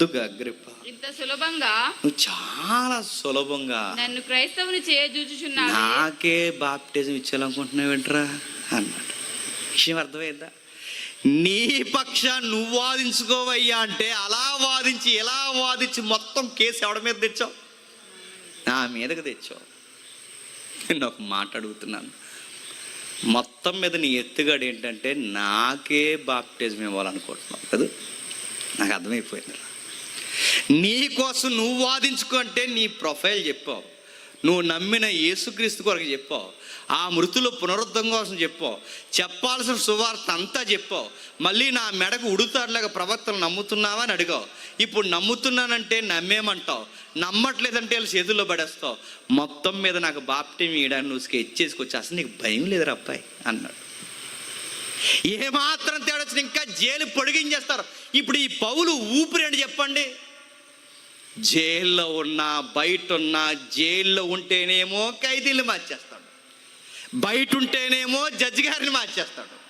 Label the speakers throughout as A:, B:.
A: అందుకు అగ్రిప్ప?
B: ఇంత సులభంగా?
A: నువ్వు చాలా సులభంగా
B: నన్ను క్రైస్తవుని చేయజూచుచున్నావు
A: నాకే బాప్టిజం ఇచ్చేయాలనుకుంటున్నావేంట్రా అన్నాడు. విషయం అర్థమైందా? నీ పక్ష నువ్వు వాదించుకోవయ్యా అంటే అలా వాదించి ఎలా వాదించి మొత్తం కేసు ఎవడ మీద తెచ్చావు? నా మీదకి తెచ్చావు. నేను ఒక మాట అడుగుతున్నాను. మొత్తం మీద నీ ఎత్తుగడ ఏంటంటే నాకే బాప్టిజం ఇవ్వాలనుకుంటున్నావు. కదా? నాకు అర్థమైపోయింది నీ కోసం నువ్వు వాదించుకుంటే నీ ప్రొఫైల్ చెప్పావు. నువ్వు నమ్మిన యేసుక్రీస్తు కొరకు చెప్పావు. ఆ మృతుల పునరుద్ధం కోసం చెప్పావు. చెప్పాల్సిన సువార్త అంతా చెప్పావు. మళ్ళీ నా మెడకు ఉడుతాడులాగా ప్రవక్తలు నమ్ముతున్నావా అని అడిగావు. ఇప్పుడు నమ్ముతున్నానంటే నమ్మేమంటావు? నమ్మట్లేదంటే వీళ్ళు చేతుల్లో పడేస్తావు. మొత్తం మీద నాకు బాప్టిం ఇయడానికి నువ్వు స్కెచ్ చేసుకొచ్చి అసలు నీకు భయం లేదురా అబ్బాయి అన్నాడు. ఏమాత్రం తేడా వచ్చినా ఇంకా జైలు పొడిగించేస్తారు. ఇప్పుడు ఈ పౌలు ఊపిరి అని చెప్పండి. జైల్లో ఉన్నా బయట ఉన్నా జైల్లో ఉంటేనేమో ఖైదీలు మార్చేస్తాడు. బయట ఉంటేనేమో జడ్జి గారిని మార్చేస్తాడు.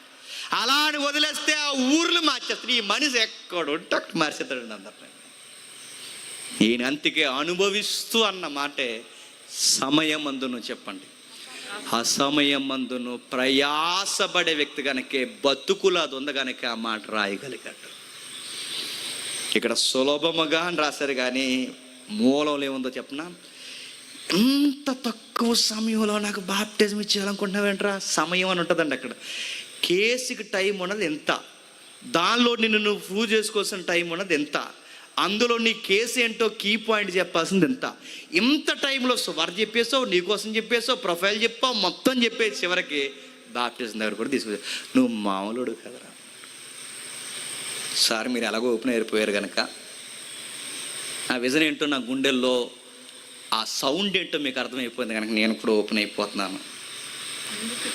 A: అలా అని వదిలేస్తే ఆ ఊర్లు మార్చేస్తాడు. ఈ మనిషి ఎక్కడుంటే అక్కడ మార్చేస్తాడు అందరిని. ఈయన అంతకే అనుభవిస్తూ అన్న మాటే సమయం అందును చెప్పండి. అసమయం అందును ప్రయాసపడే వ్యక్తి కనుకే బతుకులు అది ఉంది కనుక ఆ మాట రాయగలిగాడు. ఇక్కడ సులభముగా అని రాశారు కానీ మూలంలో ఏముందో చెప్పనా? ఇంత తక్కువ సమయంలో నాకు బాప్టిజం ఇచ్చేయాలనుకుంటున్నావేంట్రా? సమయం అని ఉంటుందండి అక్కడ. కేసుకి టైం ఉన్నది ఎంత? దానిలో నిన్ను నువ్వు ప్రూవ్ చేసుకోవాల్సిన టైం ఉన్నది ఎంత? అందులో నీ కేసు ఏంటో కీ పాయింట్ చెప్పాల్సింది ఎంత? ఇంత టైంలో వర్ చెప్పేసావు నీకోసం చెప్పేసావు ప్రొఫైల్ చెప్పావు మొత్తం చెప్పేసి చివరికి బాప్టిజం దగ్గర కూడా తీసుకొచ్చావు. నువ్వు మామూలుడు కదరా. సార్ మీరు ఎలాగో ఓపెన్ అయిపోయారు కనుక ఆ విజన్ ఏంటో నా గుండెల్లో ఆ సౌండ్ ఏంటో మీకు అర్థమైపోయింది కనుక నేను కూడా ఓపెన్ అయిపోతున్నాను.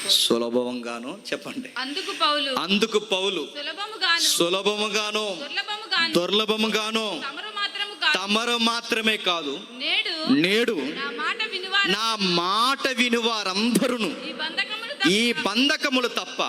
A: సులభంగాను చెప్పండి.
B: అందుకు పౌలు.
A: అందుకు పౌలు.
B: సులభముగాను. దుర్లభముగాను. తమరు మాత్రము కాదు. నేడు
A: నేడు
B: నా మాట వినువారు
A: నా మాట విని వారందరూ
B: ఈ
A: ఈ బంధకములు తప్ప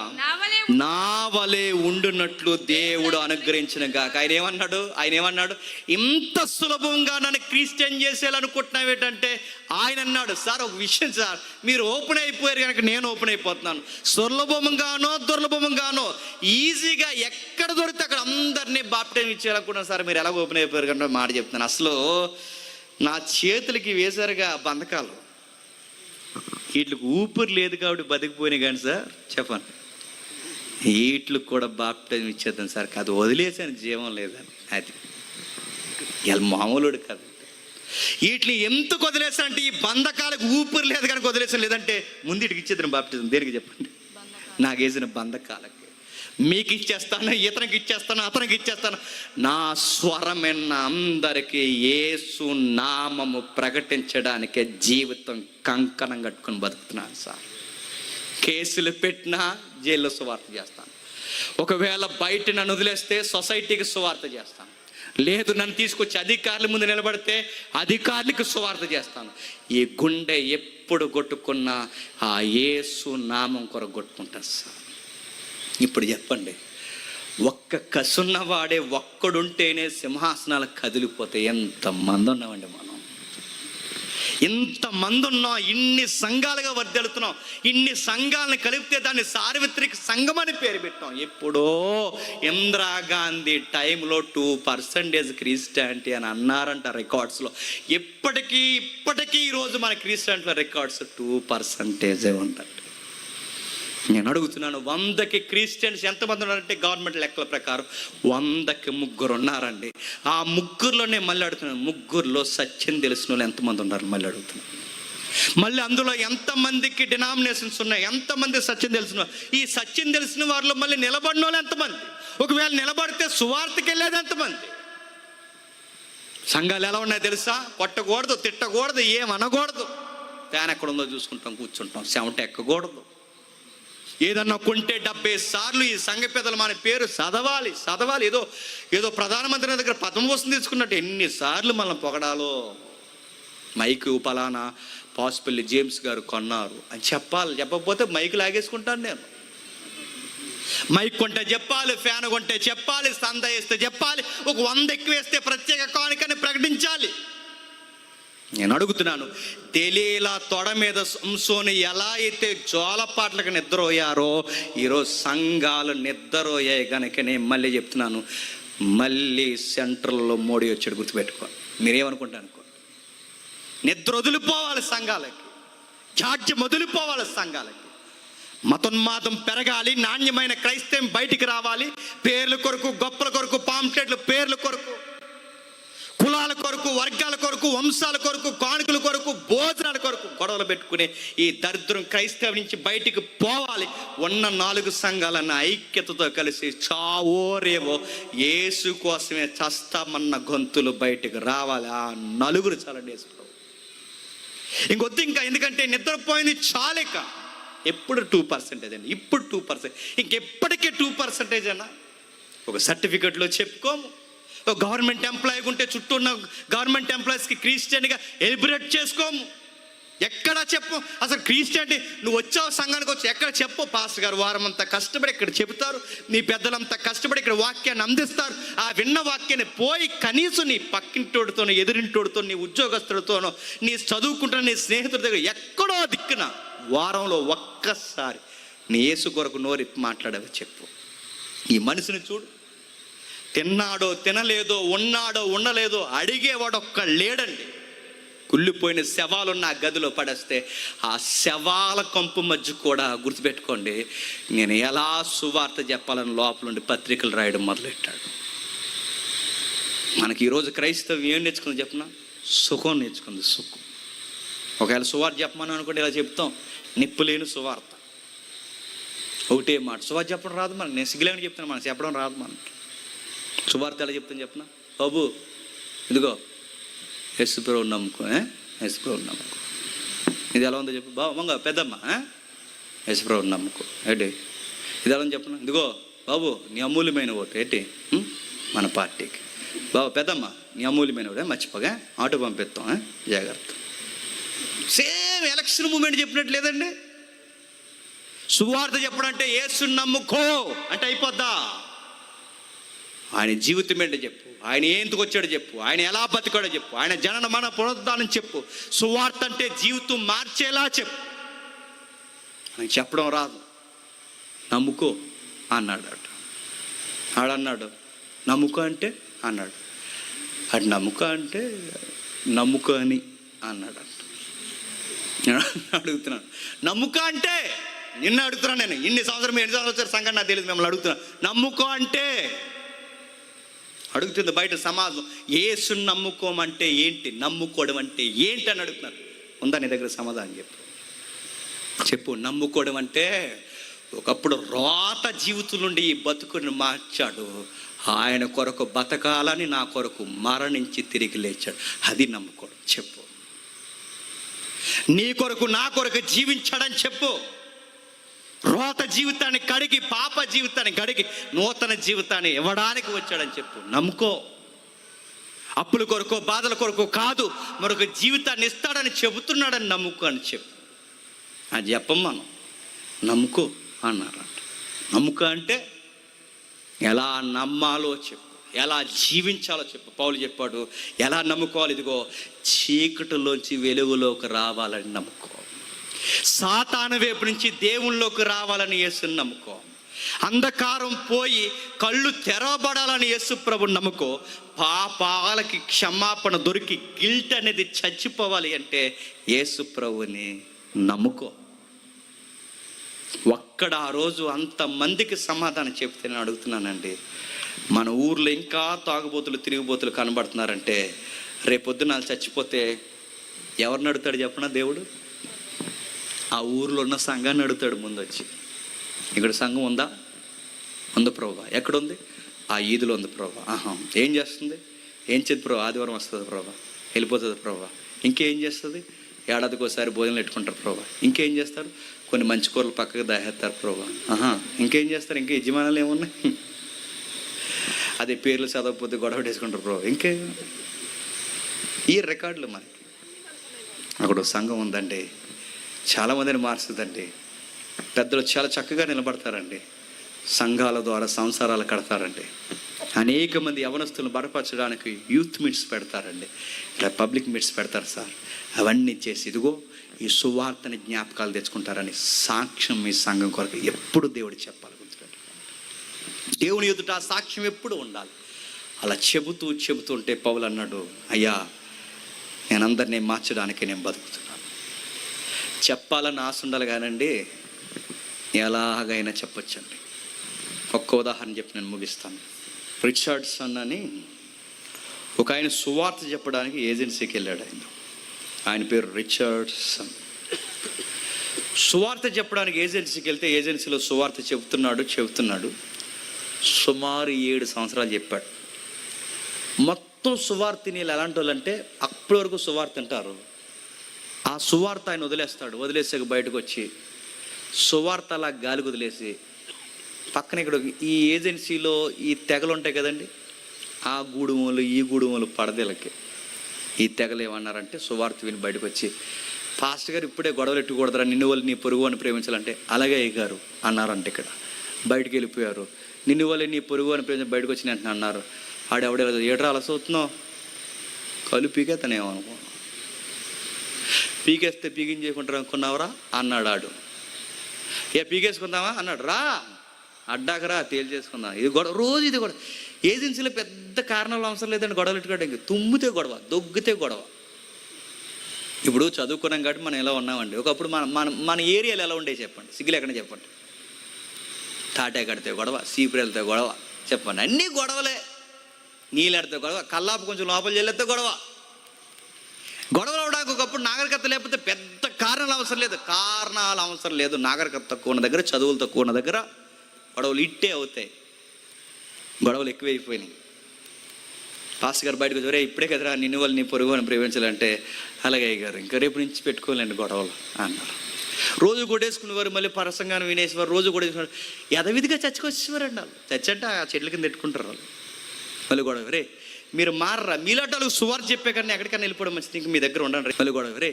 B: నా వలె
A: ఉండునట్లు దేవుడు అనుగ్రహించిన గాక ఆయన ఏమన్నాడు? ఆయన ఏమన్నాడు? ఇంత సులభంగా నన్ను క్రిస్టియన్ చేసేయాలనుకుంటున్నావు ఏంటంటే ఆయన అన్నాడు సార్ ఒక విషయం సార్ మీరు ఓపెన్ అయిపోయారు కనుక నేను ఓపెన్ అయిపోతున్నాను. సులభంగానో దుర్లభంగానో ఈజీగా ఎక్కడ దొరికితే అక్కడ అందరినీ బాప్టైం ఇచ్చేయాలనుకున్నాను సార్. మీరు ఎలా ఓపెన్ అయిపోయారు కంటే మాట చెప్తాను అసలు నా చేతులకి వేశారుగా బంధకాలు. వీటికి ఊపిరి లేదు కాబట్టి బతికిపోయినాయి కానీ సార్ చెప్పండి. వీటికి కూడా బాప్టిజం ఇచ్చేద్దాం సార్ కాదు వదిలేసాను జీవం లేదని అది. ఇలా మామూలుడు కాదు. వీటిని ఎందుకు వదిలేసాను అంటే ఈ బంధకాలకు ఊపిరి లేదు కనుక వదిలేసాను లేదంటే ముందు ఇటుకి ఇచ్చేద్దాం బాప్టిజం. దేనికి చెప్పండి? నాకు వేసిన బంధకాలకి. మీకు ఇచ్చేస్తాను ఇతనికి ఇచ్చేస్తాను అతనికి ఇచ్చేస్తాను నా స్వరమైన అందరికీ ఏసు నామము ప్రకటించడానికే జీవితం కంకణం కట్టుకొని బతుకుతున్నాను సార్. కేసులు పెట్టినా జైల్లో సువార్త చేస్తాను. ఒకవేళ బయట నన్ను వదిలేస్తే సొసైటీకి సువార్త చేస్తాను. లేదు నన్ను తీసుకొచ్చి అధికారుల ముందు నిలబడితే అధికారులకు సువార్త చేస్తాను. ఈ గుండె ఎప్పుడు కొట్టుకున్నా ఆ ఏసు నామం కొరకు కొట్టుకుంటాను సార్. ఇప్పుడు చెప్పండి. ఒక్క కసున్నవాడే ఒక్కడుంటేనే సింహాసనాలు కదిలిపోతే ఎంతమంది ఉన్నామండి మనం? ఇంతమంది ఉన్నాం ఇన్ని సంఘాలుగా వర్దెడుతున్నాం ఇన్ని సంఘాలను కలిపితే దాన్ని సార్వత్రిక సంఘం అని పేరు పెట్టాం. ఎప్పుడో ఇందిరాగాంధీ టైంలో టూ పర్సంటేజ్ క్రిస్టియానిటీ అని అన్నారంట రికార్డ్స్లో. ఇప్పటికీ ఇప్పటికీ ఈరోజు మన క్రిస్టియానిటీలో రికార్డ్స్ టూ పర్సంటేజే ఉంటాయి నేను అడుగుతున్నాను వందకి క్రిస్టియన్స్ ఎంతమంది ఉన్నారంటే గవర్నమెంట్ లెక్కల ప్రకారం? వందకి ముగ్గురు ఉన్నారండి. ఆ ముగ్గురులోనే మళ్ళీ అడుగుతున్నాను ముగ్గురులో సత్యం తెలిసిన వాళ్ళు ఎంతమంది ఉన్నారు మళ్ళీ అడుగుతున్నాను. మళ్ళీ అందులో ఎంతమందికి డినామినేషన్స్ ఉన్నాయి ఎంతమంది సత్యం తెలిసిన ఈ సత్యం తెలిసిన వారిలో మళ్ళీ నిలబడిన వాళ్ళు ఎంతమంది? ఒకవేళ నిలబడితే సువార్తకి వెళ్ళేది ఎంతమంది? సంఘాలు ఎలా ఉన్నాయో తెలుసా? కొట్టకూడదు తిట్టకూడదు ఏం అనకూడదు. ఫ్యాన్ ఎక్కడ ఉందో చూసుకుంటాం కూర్చుంటాం చెమట ఎక్కకూడదు. ఏదన్నా కొంటే డెబ్బై సార్లు ఈ సంఘ పెద్దలు మన పేరు చదవాలి చదవాలి. ఏదో ఏదో ప్రధానమంత్రి దగ్గర పద్మభూషణం తీసుకున్నట్టు ఎన్నిసార్లు మనం పొగడాలో. మైక్ పలానా పాసిపల్లి జేమ్స్ గారు కొన్నారు. అని చెప్పాలి చెప్పకపోతే మైక్ లాగేసుకుంటాను నేను. మైక్ కొంటే చెప్పాలి ఫ్యాన్ కొంటే చెప్పాలి సంద వేస్తే చెప్పాలి ఒక వంద ఎక్కువ వేస్తే ప్రత్యేక కానుకని ప్రకటించాలి. నేను అడుగుతున్నాను తెలియలా తొడ మీద సంసోని ఎలా అయితే జోలపాట్లకు నిద్రపోయారో ఈరోజు సంఘాలు నిద్రపోయాయి కనుక నేను మళ్ళీ చెప్తున్నాను మళ్ళీ సెంట్రల్లో మోడీ వచ్చాడు గుర్తుపెట్టుకో. మీరేమనుకుంటా అనుకో? నిద్ర వదిలిపోవాలి సంఘాలకి జాడ్యం వదిలిపోవాలి సంఘాలకి. మతోన్మాదం పెరగాలి నాణ్యమైన క్రైస్తవం బయటికి రావాలి పేర్ల కొరకు గొప్పల కొరకు పాంప్లెట్లు పేర్ల కొరకు. కులాల కొరకు వర్గాల కొరకు వంశాల కొరకు కానుకల కొరకు భోజనాల కొరకు గొడవలు పెట్టుకునే ఈ దరిద్రం క్రైస్తవ నుంచి బయటికి పోవాలి. ఉన్న నాలుగు సంఘాలన్న ఐక్యతతో కలిసి చావోరేవో యేసు కోసమే చస్తామన్న గొంతులు బయటికి రావాలి. ఆ నలుగురు చాలండి వేసుకో ప్రభు. ఇంకొద్దు ఇంకా ఎందుకంటే నిద్రపోయింది చాలిక. ఎప్పుడు టూ పర్సెంటేజ్ అండి? ఇప్పుడు టూ పర్సెంట్. ఇంకెప్పటికీ టూ పర్సెంటేజ్ అన్నా? ఒక సర్టిఫికెట్లో చెప్పుకోము. గవర్నమెంట్ ఎంప్లాయీ ఉంటే చుట్టూ ఉన్న గవర్నమెంట్ ఎంప్లాయీస్కి క్రిస్టియన్గా ఎలిబరేట్ చేసుకోము ఎక్కడ చెప్పు? అసలు క్రిస్టియన్ నువ్వు వచ్చావు సంఘానికి వచ్చి ఎక్కడ చెప్పు? పాస్టర్ గారు వారం అంతా కష్టపడి ఇక్కడ చెబుతారు. నీ పెద్దలంతా కష్టపడి ఇక్కడ వాక్యాన్ని అందిస్తారు. ఆ విన్న వాక్యాన్ని పోయి కనీసం నీ పక్కింటోడితోనో ఎదురింటోడితో నీ ఉద్యోగస్తుడితోనో నీ చదువుకుంటున్న నీ స్నేహితుడి దగ్గర ఎక్కడో దిక్కున వారంలో ఒక్కసారి నీ యేసు కొరకు నోరి మాట్లాడవి చెప్పు. ఈ మనిషిని చూడు. తిన్నాడో తినలేదో ఉన్నాడో ఉండలేదో అడిగేవాడు ఒక్క లేడండి. కుళ్ళిపోయిన శవాలున్న ఆ గదిలో పడేస్తే ఆ శవాల కంపు మధ్య కూడా గుర్తుపెట్టుకోండి నేను ఎలా సువార్త చెప్పాలని లోపలుండి పత్రికలు రాయడం మొదలెట్టాడు. మనకి ఈరోజు క్రైస్తవం ఏం నేర్చుకుంది చెప్పిన? సుఖం నేర్చుకుంది సుఖం. ఒకవేళ సువార్త చెప్పమని అనుకుంటే ఇలా చెప్తాం నిప్పు లేని సువార్త. ఒకటే మాట సువార్త చెప్పడం రాదు మనకి నేను సిగ్గులేని చెప్తాను మనకి చెప్పడం రాదు మనకి. శుభార్త ఎలా చెప్తాను చెప్పిన? బాబు ఇదిగో యశుప్రభు నమ్ముకో యశుప్రభు నమ్ముకో. ఇది ఎలా ఉందో చెప్పు. బాబు మంగ పెద్దమ్మ యశుప్రభు నమ్ముకో. ఏంటి? ఇది ఎలా ఉంది ఇదిగో బాబు నీ అమూల్యమైన ఓటు ఏంటి? మన పార్టీకి. బాబు పెద్దమ్మ నీ అమూల్యమైన ఓటే మర్చిపోగా ఆటో పంపిస్తాం జాగ్రత్త. సేమ్ ఎలక్షన్ మూమెంట్ చెప్పినట్టు లేదండి? సువార్త చెప్పడం అంటే నమ్ముకో అంటే అయిపోద్దా? ఆయన జీవితం ఏంటో చెప్పు. ఆయన ఎందుకు వచ్చాడో చెప్పు. ఆయన ఎలా బతికాడో చెప్పు. ఆయన జనన మన పునరుద్ధానం చెప్పు. సువార్త అంటే జీవితం మార్చేలా చెప్పు. అని చెప్పడం రాదు. నమ్ముకో అన్నాడు అటు ఆడన్నాడు నమ్ముకో అంటే అన్నాడు. అటు నమ్ముక అంటే నమ్ముకో అని అన్నాడు అంట నేను అడుగుతున్నాను నమ్ముకో అంటే నిన్న అడుగుతున్నాను నేను. ఇన్ని సంవత్సరం ఎన్ని సంవత్సరాలు వచ్చారు నాకు తెలియదు మిమ్మల్ని అడుగుతున్నాను నమ్ముకో అంటే అడుగుతుంది బయట సమాజం ఏసుని నమ్ముకోమంటే ఏంటి? నమ్ముకోవడం అంటే ఏంటి అని అడుగుతున్నారు. ఉందా నీ దగ్గర సమాధానం చెప్పు. చెప్పు నమ్ముకోవడం అంటే ఒకప్పుడు రోత జీవితం నుండి ఈ బతుకుని మార్చాడు. ఆయన కొరకు బతకాలని నా కొరకు మరణించి తిరిగి లేచాడు. అది నమ్ముకోవడం. చెప్పు. నీ కొరకు నా కొరకు జీవించాడని చెప్పు. రోత జీవితాన్ని కడిగి పాప జీవితాన్ని కడిగి నూతన జీవితాన్ని ఇవ్వడానికి వచ్చాడని చెప్పు. నమ్ముకో. అప్పుల కొరకు బాధల కొరకు కాదు మరొక జీవితాన్ని ఇస్తాడని చెబుతున్నాడని నమ్ముకో అని చెప్పు. అది చెప్పం మనం నమ్ముకో అన్నారంట. నమ్ముకో అంటే ఎలా నమ్మాలో చెప్పు. ఎలా జీవించాలో చెప్పు. పౌలు చెప్పాడు ఎలా నమ్ముకోవాలి ఇదిగో? చీకటిలోంచి వెలుగులోకి రావాలని నమ్ముకో. సాతాను వైపు నుంచి దేవుళ్ళలోకి రావాలని యేసుని నమ్ముకో. అంధకారం పోయి కళ్ళు తెరవబడాలని యేసు ప్రభు నమ్ముకో. పాపాలకి క్షమాపణ దొరికి గిల్ట్ అనేది చచ్చిపోవాలి అంటే యేసు ప్రభుని నమ్ముకో. ఒక్కడ ఆ రోజు అంతమందికి సమాధానం చెప్తే నేను అడుగుతున్నానండి. మన ఊర్లో ఇంకా తాగుబోతులు తిరిగిబోతులు కనబడుతున్నారంటే రేపొద్దున వాళ్ళు చచ్చిపోతే ఎవరిని అడుగుతాడు చెప్పనా దేవుడు? ఆ ఊర్లో ఉన్న సంఘాన్ని అడుగుతాడు ముందు వచ్చి ఇక్కడ సంఘం ఉందా? ఉంది ప్రభా. ఎక్కడుంది? ఆ ఈదులో ఉంది ప్రభా. ఆహా. ఏం చేస్తుంది? ఏం చేద్దు ప్రభా? ఆదివారం వస్తుంది ప్రభా. వెళ్ళిపోతుంది ప్రభా. ఇంకేం చేస్తుంది? ఏడాదికి ఒకసారి భోజనం పెట్టుకుంటారు ప్రభా. ఇంకేం చేస్తారు? కొన్ని మంచి కూరలు పక్కకు దాహేస్తారు ప్రభా. ఆహా. ఇంకేం చేస్తారు? ఇంకా యజమానులు ఏమున్నాయి? అదే పేర్లు చదవకపోతే గొడవ వేసుకుంటారు ప్రభా. ఇంకే ఈ రికార్డులు మనకి అక్కడ సంఘం ఉందండి. చాలామందిని మారుస్తుందండి పెద్దలు చాలా చక్కగా నిలబడతారండి. సంఘాల ద్వారా సంసారాలు కడతారండి. అనేక మంది యవనస్తులను బలపరచడానికి యూత్ మీట్స్ పెడతారండి. ఇలా పబ్లిక్ మీట్స్ పెడతారు సార్. అవన్నీ చేసి ఇదిగో ఈ సువార్తని జ్ఞాపకాలు తెచ్చుకుంటారని సాక్ష్యం మీ సంఘం కొరకు ఎప్పుడు దేవుడు చెప్పాలి దేవుని ఎదుట ఆ సాక్ష్యం ఎప్పుడు ఉండాలి? అలా చెబుతూ చెబుతుంటే పౌలు అన్నాడు అయ్యా నేను అందరినీ మార్చడానికి నేను బతుకుతున్నాను చెప్పాలని ఆశ ఉండాలి కానండి ఎలాగైనా చెప్పొచ్చండి. ఒక్క ఉదాహరణ చెప్పి నేను ముగిస్తాను. రిచర్డ్సన్ అని ఒక ఆయన సువార్త చెప్పడానికి ఏజెన్సీకి వెళ్ళాడు ఆయన. ఆయన పేరు రిచర్డ్సన్ సువార్త చెప్పడానికి ఏజెన్సీకి వెళ్తే ఏజెన్సీలో సువార్త చెబుతున్నాడు చెబుతున్నాడు. సుమారు ఏడు సంవత్సరాలు చెప్పాడు. మొత్తం సువార్త నీళ్ళు ఎలాంటి వాళ్ళంటే అప్పటి వరకు సువార్త అంటారు ఆ సువార్త ఆయన వదిలేస్తాడు. వదిలేసాక బయటకు వచ్చి సువార్త అలా గాలికి వదిలేసి పక్కన ఇక్కడ ఈ ఏజెన్సీలో ఈ తెగలు ఉంటాయి కదండి. ఆ గూడుమలు ఈ గూడుమలు పడదలకి. ఈ తెగలు ఏమన్నారంటే సువార్త విని బయటకు వచ్చి పాస్ట్ గారు ఇప్పుడే గొడవలు ఎట్టుకూడదురా నిన్ను వాళ్ళు నీ పొరుగు అని ప్రేమించాలంటే అలాగే అయ్యారు అన్నారంట ఇక్కడ. బయటికి వెళ్ళిపోయారు. నిన్ను వాళ్ళే నీ పొరుగు అని ప్రేమించి బయటకు వచ్చిన వెంటనే అన్నారు. ఆడెవడే ఏడ్రా అలసవుతున్నావు కలు తనేమనుకో పీకేస్తే పీకించేయకుంటారు అనుకున్నావురా? అన్నాడు ఆడు ఏ పీకేసుకుందామా? అన్నాడు. రా. అడ్డాకరా తేల్చేసుకుందాం. ఇది గొడవ రోజు ఇది గొడవ. ఏజెన్సీలో పెద్ద కారణాలు అవసరం లేదండి గొడవలు ఎట్టుకోవడం ఇంక తుమ్మితే గొడవ దొగ్గితే గొడవ. ఇప్పుడు చదువుకున్నాం కాబట్టి మనం ఎలా ఉన్నామండి? ఒకప్పుడు మన మన మన ఏరియాలో ఎలా ఉండే చెప్పండి? సిగ్గులు ఎక్కడ చెప్పండి. తాటే కడితే గొడవ సీపురు వెళ్తే గొడవ. చెప్పండి. అన్నీ గొడవలే. నీళ్ళు ఎడితే గొడవ కల్లాపు కొంచెం లోపల చెల్లెత్తే గొడవ. గొడవలు అవడానికి ఒకప్పుడు నాగరికత లేకపోతే పెద్ద కారణాలు అవసరం లేదు. కారణాలు అవసరం లేదు. నాగరికత తక్కువ ఉన్న దగ్గర చదువులు తక్కువ ఉన్న దగ్గర గొడవలు ఇట్టే అవుతాయి. గొడవలు ఎక్కువైపోయినాయి. పాస్ గారు బయటకు వచ్చి ఇప్పుడే కదరా నిన్ను వాళ్ళు నీ పొరుగు అని ప్రేమించాలంటే అలాగే గారు ఇంకా రేపు నుంచి పెట్టుకోలేండి గొడవలు అన్నారు. రోజు కొట్టేసుకునేవారు మళ్ళీ పరసంగా వినేసేవారు రోజు కొట్టేసుకున్నారు యథవిధిగా చచ్చుకొచ్చేవారండి వాళ్ళు. చచ్చంటే ఆ చెట్ల కింద పెట్టుకుంటారు వాళ్ళు. మళ్ళీ గొడవ రే మీరు మార్రా మీలాటాలకు సువార్ చెప్పే కన్నా ఎక్కడికైనా వెళ్ళిపోవడం మంచిది ఇంక మీ దగ్గర ఉండండి మళ్ళీ కూడా రే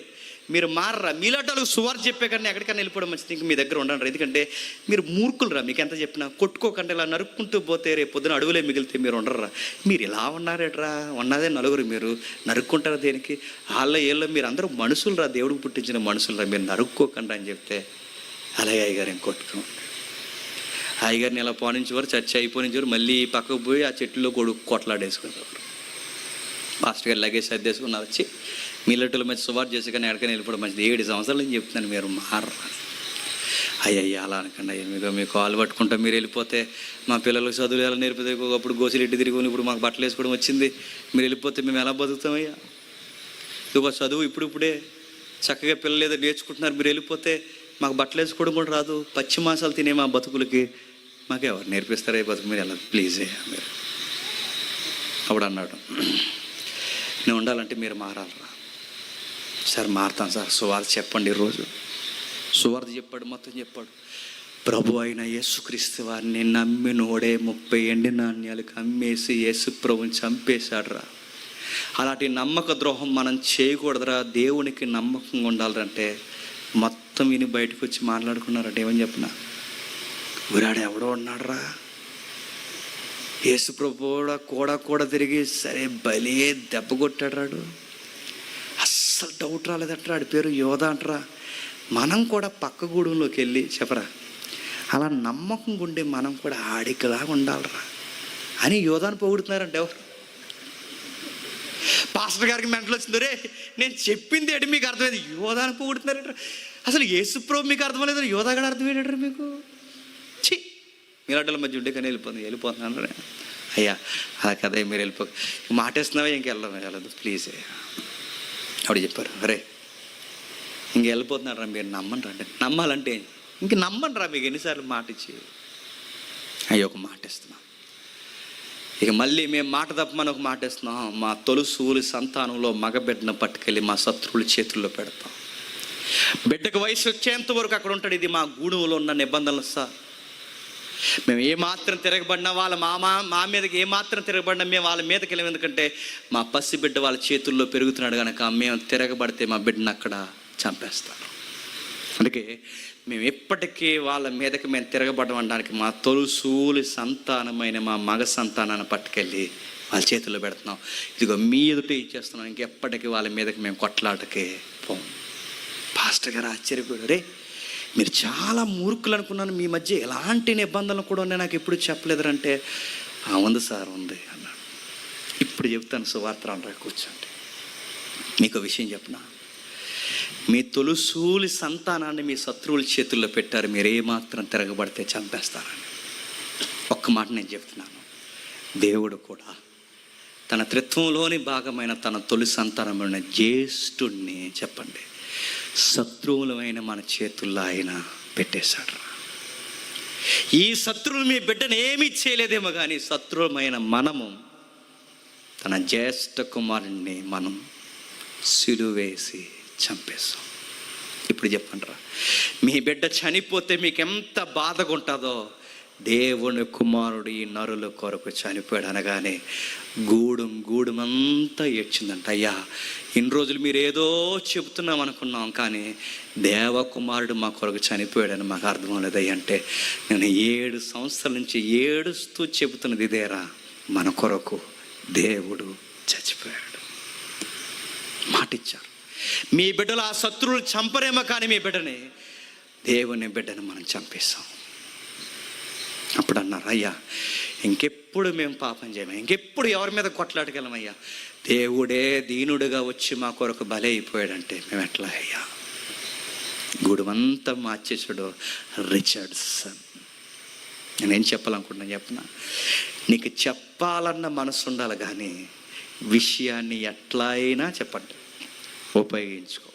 A: మీరు మార్రా మీలాటాలకు సువార్ చెప్పే కన్నా ఎక్కడికైనా వెళ్ళిపోవడం మంచిది ఇంక మీ దగ్గర ఉండండి ఎందుకంటే మీరు మూర్ఖులరా మీకు ఎంత చెప్పినా. కొట్టుకోకుండా ఇలా నరుక్కుంటూ పోతే రేపు పొద్దున అడవులే మిగిలితే మీరు ఉండరా మీరు ఇలా ఉన్నారేట్రా? ఉన్నదే నలుగురు మీరు. నరుక్కుంటారా దేనికి? వాళ్ళ ఏళ్ళో మీరు అందరూ మనుషులరా దేవుడికి పుట్టించిన మనుషులరా మీరు నరుక్కోకండి అని చెప్తే అలాగే అయ్యగారు ఇంకొట్టుకోండి అయ్యగారిని ఇలా పోనించేవారు చర్చ అయిపోనించేవారు మళ్ళీ పక్కకు పోయి ఆ చెట్టులో కొడుకు కొట్లాడేసుకునేవారు. మాస్టర్ గారు లగేజ్ సర్దేసుకున్న వచ్చి మిల్లెట్టుల మీద సువార్ చేసి కానీ ఎక్కడికైనా వెళ్ళిపోవడం మంచిది. ఏడు సంవత్సరాలు నేను చెప్తున్నాను మీరు? మారరా. అయ్యయ్య అలా అనకండి అయ్యా. మీకు మీ కాలు పట్టుకుంటా మీరు వెళ్ళిపోతే మా పిల్లలకు చదువులు ఎలా నేర్పితే ఒకప్పుడు గోసిలు ఇట్టి తిరిగి ఇప్పుడు మాకు బట్టలు వేసుకోవడం వచ్చింది. మీరు వెళ్ళిపోతే మేము ఎలా బతుకుతామయ్యా ఇదిగో చదువు ఇప్పుడిప్పుడే చక్కగా పిల్లలు ఏదో నేర్చుకుంటున్నారు. మీరు వెళ్ళిపోతే మాకు బట్టలు వేసుకోవడం కూడా రాదు. పచ్చి మాసాలు తినే మా బతుకులకి మాకు ఎవరు నేర్పిస్తారా ఈ బతుకు మీరు ఎలా ప్లీజ్ మీరు. అప్పుడు అన్నాడు నేను ఉండాలంటే మీరు మారాలరా. Sir మారుతాను sir. సువార్త చెప్పండి ఈరోజు. సువార్త చెప్పాడు మొత్తం చెప్పాడు. ప్రభు అయిన యేసుక్రీస్తు వారిని నమ్మినోడే ముప్పై ఎండి నాణ్యాలకు అమ్మేసి యేసు ప్రభుని చంపేశాడురా. అలాంటి నమ్మక ద్రోహం మనం చేయకూడదురా. దేవునికి నమ్మకంగా ఉండాలంటే మొత్తం విని బయటకు వచ్చి మాట్లాడుకున్నారంటే ఏమని చెప్పిన? ఎవడో ఉన్నాడురా. యేసుప్రభు కూడా కూడా కూడా తిరిగి సరే భలే దెబ్బ కొట్టాడు రాడు. అస్సలు డౌట్ రాలేదట్రా ఆడి పేరు యోధ అంటరా. మనం కూడా పక్క గూడెంలోకి వెళ్ళి చెప్పరా. అలా నమ్మకం ఉండే మనం కూడా ఆడికలాగా ఉండాలిరా. అని యోధాను పొగుడుతున్నారంటే ఎవరు? పాస్టర్ గారికి మెంటలు వచ్చింది రే నేను చెప్పింది ఏంటి? మీకు అర్థమైంది? యోధాను పొగుడుతున్నారంట అసలు యేసుప్రభు మీకు అర్థం లేదు యోధా కూడా అర్థమయ్యాడు మీకు. మీలాటల మధ్య ఉండే కానీ వెళ్ళిపోతుంది వెళ్ళిపోతున్నాను అయ్యా అలా కదా మీరు వెళ్ళిపో మాటేస్తున్నావా ఇంకెళ్ళడం వెళ్ళదు ప్లీజ్ ఆవిడ చెప్పారు అరే ఇంక వెళ్ళిపోతున్నారా మీరు నమ్మండి రండి నమ్మాలంటే ఇంక నమ్మండి రా మీకు ఎన్నిసార్లు మాట ఇచ్చి. అయ్యో ఒక మాట ఇస్తున్నాం. ఇక మళ్ళీ మేము మాట తప్పమని ఒక మాట ఇస్తున్నాం మా తొలుసూలు సంతానంలో మగబిడ్డను పట్టుకెళ్ళి మా శత్రువుల చేతుల్లో పెడతాం. బిడ్డకు వయసు వచ్చేంత వరకు అక్కడ ఉంటాడు ఇది మా గూడులో ఉన్న నిబంధనలు సార్. మేము ఏ మాత్రం తిరగబడినా వాళ్ళ మా మా మా మీదకి ఏ మాత్రం తిరగబడినా మేము వాళ్ళ మీదకి వెళ్ళాం. ఎందుకంటే మా పసి బిడ్డ వాళ్ళ చేతుల్లో పెరుగుతున్నాడు కనుక మేము తిరగబడితే మా బిడ్డను అక్కడ చంపేస్తారు. అందుకే మేము ఎప్పటికీ వాళ్ళ మీదకి మేము తిరగబడడం అనడానికి మా తొలుసూలి సంతానమైన మా మగ సంతానాన్ని పట్టుకెళ్ళి వాళ్ళ చేతుల్లో పెడుతున్నాం. ఇదిగో మీ ఎదుటే ఇచ్చేస్తున్నాం ఇంకెప్పటికీ వాళ్ళ మీదకి మేము కొట్లాటకే పోం. పాస్టర్ గారు ఆశ్చర్యపోయాడు రే మీరు చాలా మూర్ఖులు అనుకున్నాను. మీ మధ్య ఎలాంటి నిబంధనలు కూడా ఉన్నాయి? నాకు ఎప్పుడు చెప్పలేదంటే "ఆ, ఉంది సార్ ఉంది అన్నాడు. ఇప్పుడు చెప్తాను సువార్త రా కూర్చోండి. మీకు విషయం చెప్పిన? మీ తొలుసూలి సంతానాన్ని మీ శత్రువుల చేతుల్లో పెట్టారు. మీరు ఏమాత్రం తిరగబడితే చంపేస్తారని. ఒక్క మాట నేను చెప్తున్నాను. దేవుడు కూడా తన త్రిత్వంలోని భాగమైన తన తొలి సంతానమైన జ్యేష్ఠుణ్ణి చెప్పండి. శత్రువులమైన మన చేతుల్లో ఆయన పెట్టేశాడు. ఈ శత్రువులు మీ బిడ్డను ఏమీ చేయలేదేమో కానీ శత్రువులమైన మనము తన జ్యేష్ఠ కుమారుణ్ణి మనం సిలువేసి చంపేశాం. ఇప్పుడు చెప్పండిరా మీ బిడ్డ చనిపోతే మీకు ఎంత బాధగా ఉంటుందో దేవుని కుమారుడు ఈ నరుల కొరకు చనిపోయాడు అనగానే గూడెం గూడెం అంతా ఏడ్చిందంట. అయ్యా ఇన్ని రోజులు మీరు ఏదో చెబుతున్నాం అనుకున్నాం కానీ దేవకుమారుడు మా కొరకు చనిపోయాడని మాకు అర్థం లేదయ్య అంటే నేను ఏడు సంవత్సరాల నుంచి ఏడుస్తూ చెబుతున్నది ఇదేరా. మన కొరకు దేవుడు చచ్చిపోయాడు. మాటిచ్చారు. మీ బిడ్డలు ఆ శత్రువులు చంపరేమో కానీ మీ బిడ్డని దేవుని బిడ్డని మనం చంపేస్తాం అప్పుడు అన్నారు అయ్యా ఇంకెప్పుడు మేము పాపం చేయము ఇంకెప్పుడు ఎవరి మీద కొట్లాడగలమయ్యా. దేవుడే దీనుడుగా వచ్చి మా కొరకు బలే అయిపోయాడంటే మేము ఎట్లా అయ్యా? గుడివంతా మార్చేసాడు రిచర్డ్సన్ నేనేం చెప్పాలనుకుంటున్నా చెప్పనా? నీకు చెప్పాలన్న మనసు ఉండాలి కానీ విషయాన్ని ఎట్లా అయినా చెప్పండి. ఉపయోగించుకో.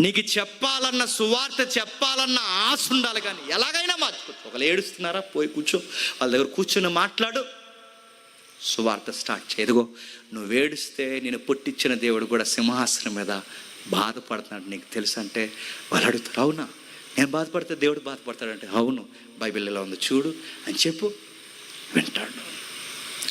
A: నీకు చెప్పాలన్న సువార్త చెప్పాలన్న ఆశ ఉండాలి కానీ ఎలాగైనా మార్చుకోవచ్చు ఒకళ్ళు ఏడుస్తున్నారా పోయి కూర్చో. వాళ్ళ దగ్గర కూర్చొని మాట్లాడు. సువార్త స్టార్ట్ చేయదుగో నువ్వు ఏడుస్తే నేను పుట్టించిన దేవుడు కూడా సింహాసనం మీద బాధపడుతున్నాడు. నీకు తెలుసు అంటే వాళ్ళు అడుగుతారు అవునా? నేను బాధపడితే దేవుడు బాధపడతాడంటే అవును బైబిల్ ఉంది చూడు అని చెప్పు. వింటాడు.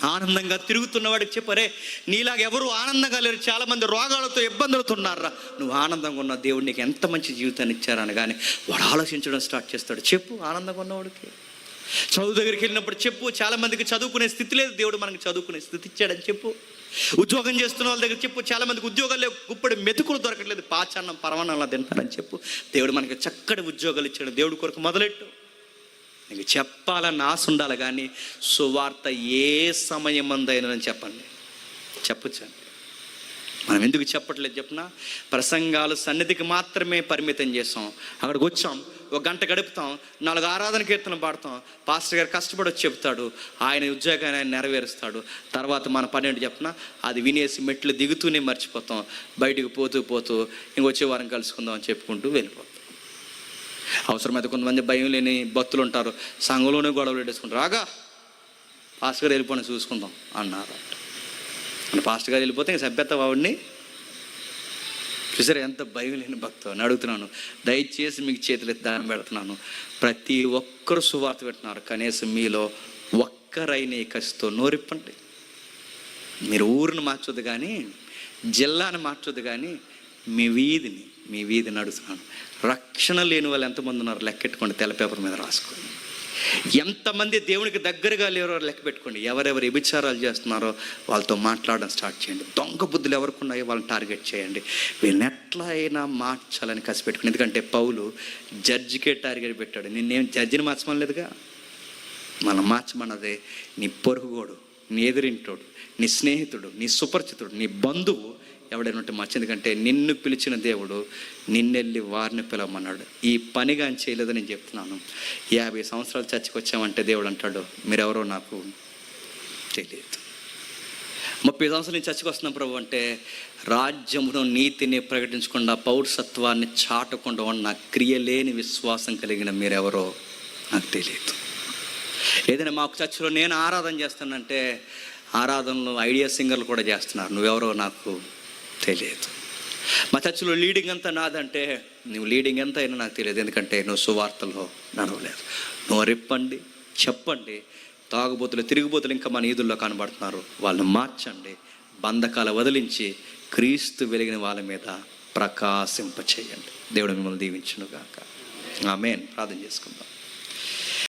A: ఆనందంగా తిరుగుతున్న వాడికి చెప్పరే నీలాగా ఆనందంగా లేరు. చాలామంది రోగాలతో ఇబ్బందులతో ఉన్నారా నువ్వు ఆనందంగా ఉన్న దేవుడు నీకు ఎంత మంచి జీవితాన్ని ఇచ్చారని కానీ వాడు ఆలోచించడం స్టార్ట్ చేస్తాడు. చెప్పు ఆనందంగా ఉన్నవాడికి చదువు దగ్గరికి వెళ్ళినప్పుడు చెప్పు చాలామందికి చదువుకునే స్థితి లేదు. దేవుడు మనకి చదువుకునే స్థితి ఇచ్చాడని చెప్పు. ఉద్యోగం చేస్తున్న వాళ్ళ దగ్గర చెప్పు చాలా మందికి ఉద్యోగాలు లేవు. గుప్పడి మెతుకులు దొరకట్లేదు. పాచాన్నం పరమాన్నంలా తింటారని చెప్పు. దేవుడు మనకి చక్కటి ఉద్యోగాలు ఇచ్చాడు. దేవుడు కొరకు మొదలెట్టు. నీకు చెప్పాలని ఆశ ఉండాలి కానీ సువార్త ఏ సమయం చెప్పండి. చెప్పొచ్చండి మనం ఎందుకు చెప్పట్లేదు చెప్పిన? ప్రసంగాలు సన్నిధికి మాత్రమే పరిమితం చేస్తాం అక్కడికి వచ్చాం. ఒక గంట గడుపుతాం. నాలుగు ఆరాధన కీర్తన పాడతాం. పాస్టర్ గారు కష్టపడి వచ్చి చెప్తాడు ఆయన ఉద్యోగాన్ని ఆయన నెరవేరుస్తాడు. తర్వాత మన పన్నెండు చెప్పిన? అది వినేసి మెట్లు దిగుతూనే మర్చిపోతాం. బయటికి పోతూ పోతూ ఇంకొచ్చే వారం కలుసుకుందాం అని చెప్పుకుంటూ వెళ్ళిపోతాం. అవసరమైతే కొంతమంది భయం లేని భక్తులు ఉంటారు. సంఘంలోనే గొడవలు పెట్టేసుకుంటారు. రాగా పాస్ట్ గారు వెళ్ళిపోయిన చూసుకుందాం అన్నారు. అంటే పాస్ట్ గారు వెళ్ళిపోతే ఇంక సభ్యత వాడిని. చూసారు ఎంత భయం లేని భక్తు అని అడుగుతున్నాను. దయచేసి మీకు చేతులు ఎత్తి దానం పెడుతున్నాను. ప్రతి ఒక్కరు సువార్త పెట్టినారు కనీసం మీలో ఒక్కరైన కసితో నోరిప్పండి. మీరు ఊరిని మార్చొద్దు కానీ జిల్లాని మార్చొద్దు కానీ మీ వీధిని మీ వీధిని నడుస్తున్నాను రక్షణ లేని వాళ్ళు ఎంతమంది ఉన్నారు లెక్కెట్టుకోండి తెల్ల పేపర్ మీద రాసుకోండి. ఎంతమంది దేవునికి దగ్గరగా లేరో లెక్క పెట్టుకోండి. ఎవరెవరు వ్యభిచారాలు చేస్తున్నారో వాళ్ళతో మాట్లాడడం స్టార్ట్ చేయండి. దొంగ బుద్ధులు ఎవరికి ఉన్నాయో వాళ్ళని టార్గెట్ చేయండి. వీళ్ళని ఎట్లా అయినా మార్చాలని కసి పెట్టుకోండి. ఎందుకంటే పౌలు జడ్జికే టార్గెట్ పెట్టాడు. నిన్నేం జడ్జిని మార్చమని లేదుగా మనం మార్చమన్నదే నీ పొరుగుగోడు నీ ఎదురింటోడు నీ స్నేహితుడు నీ సుపరిచితుడు నీ బంధువు ఎవడైనా ఉంటే మార్చి ఎందుకంటే నిన్ను పిలిచిన దేవుడు నిన్నెళ్ళి వారిని పిలవమన్నాడు. ఈ పనిగా అని చేయలేదని నేను చెప్తున్నాను. యాభై సంవత్సరాలు చచ్చికొచ్చామంటే వచ్చామంటే దేవుడు అంటాడు మీరెవరో నాకు తెలియదు. ముప్పై సంవత్సరాలు నేను చచ్చికొస్తున్నాం ప్రభు అంటే రాజ్యమును నీతిని ప్రకటించకుండా పౌరసత్వాన్ని చాటకుండా ఉన్న క్రియలేని విశ్వాసం కలిగిన మీరెవరో నాకు తెలియదు. ఏదైనా మాకు చర్చలో నేను ఆరాధన చేస్తానంటే ఆరాధనలో ఐడియా సింగర్లు కూడా చేస్తున్నారు నువ్వెవరో నాకు తెలియదు మా చర్చిలో లీడింగ్ అంతా నాదంటే నువ్వు లీడింగ్ ఎంత అయినా నాకు తెలియదు. ఎందుకంటే నువ్వు సువార్తలో నడవలేదు. నువ్వు రిప్పండి చెప్పండి. తాగుబోతులు తిరిగిపోతులు ఇంకా మన ఈదుల్లో కనబడుతున్నారు. వాళ్ళని మార్చండి. బంధకాలు వదిలించి క్రీస్తు వెలిగిన వాళ్ళ మీద ప్రకాశింప చేయండి దేవుడు మిమ్మల్ని దీవించునుగాక. ఆమెన్. ప్రార్థన చేసుకుందాం.